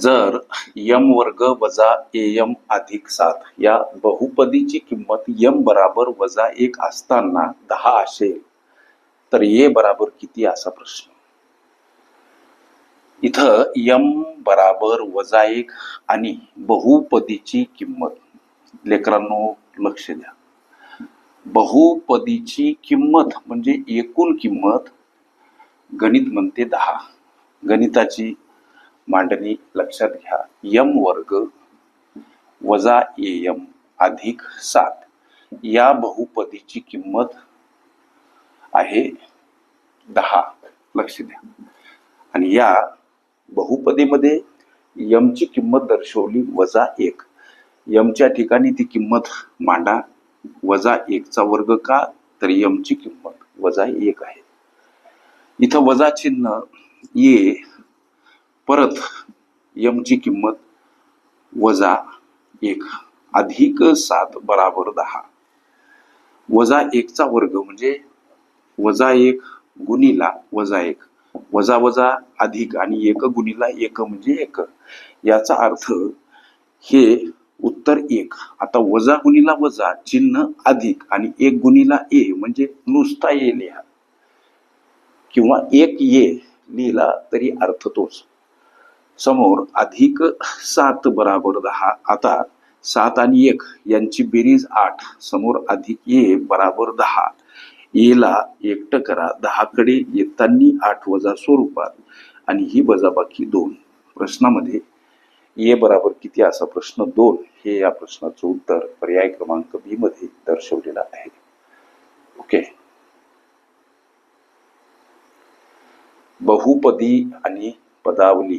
जर यम वर्ग वजा ए यम अधिक सात या बहुपदीची किंमत यम बराबर वजा एक असताना दहा असेल तर ए बराबर किती असा प्रश्न. इथं यम बराबर वजा एक आणि बहुपदीची किंमत. लेकरांनो लक्ष द्या. बहुपदीची किंमत म्हणजे एकूण किंमत गणित म्हणते दहा. गणिताची मांडणी लक्षात घ्या. यम वर्ग वजा ए यम अधिक सात. या बहुपदीची किंमत आहे दहा. लक्ष द्या. आणि या बहुपदीमध्ये यमची किंमत दर्शवली वजा एक. यमच्या ठिकाणी ती किंमत मांडा. वजा एकचा वर्ग का? तर यमची किंमत वजा एक आहे. इथं वजा चिन्ह ये परत यमची किंमत वजा एक अधिक सात बराबर दहा. वजा एकचा वर्ग म्हणजे वजा एक गुणीला वजा एक. वजा वजा अधिक आणि एक गुणीला एक म्हणजे एक. याचा अर्थ हे उत्तर एक. आता वजा गुणीला वजा चिन्ह अधिक आणि एक गुणीला ए म्हणजे नुसता ए लिहा. किंवा एक ये लिहिला तरी अर्थ तोच. समोर अधिक सात बराबर दहा. आता सात आणि एक यांची बेरीज आठ. समोर अधिक ए बराबर दहा. एला एकटं करा. दहाकडे येतानी आठ वजा स्वरूपात. आणि ही वजाबाकी दोन. प्रश्नामध्ये ए बराबर किती असा प्रश्न दोन हे या प्रश्नाचं उत्तर पर्याय क्रमांक बी मध्ये दर्शवलेलं आहे. ओके. बहुपदी आणि पदावली.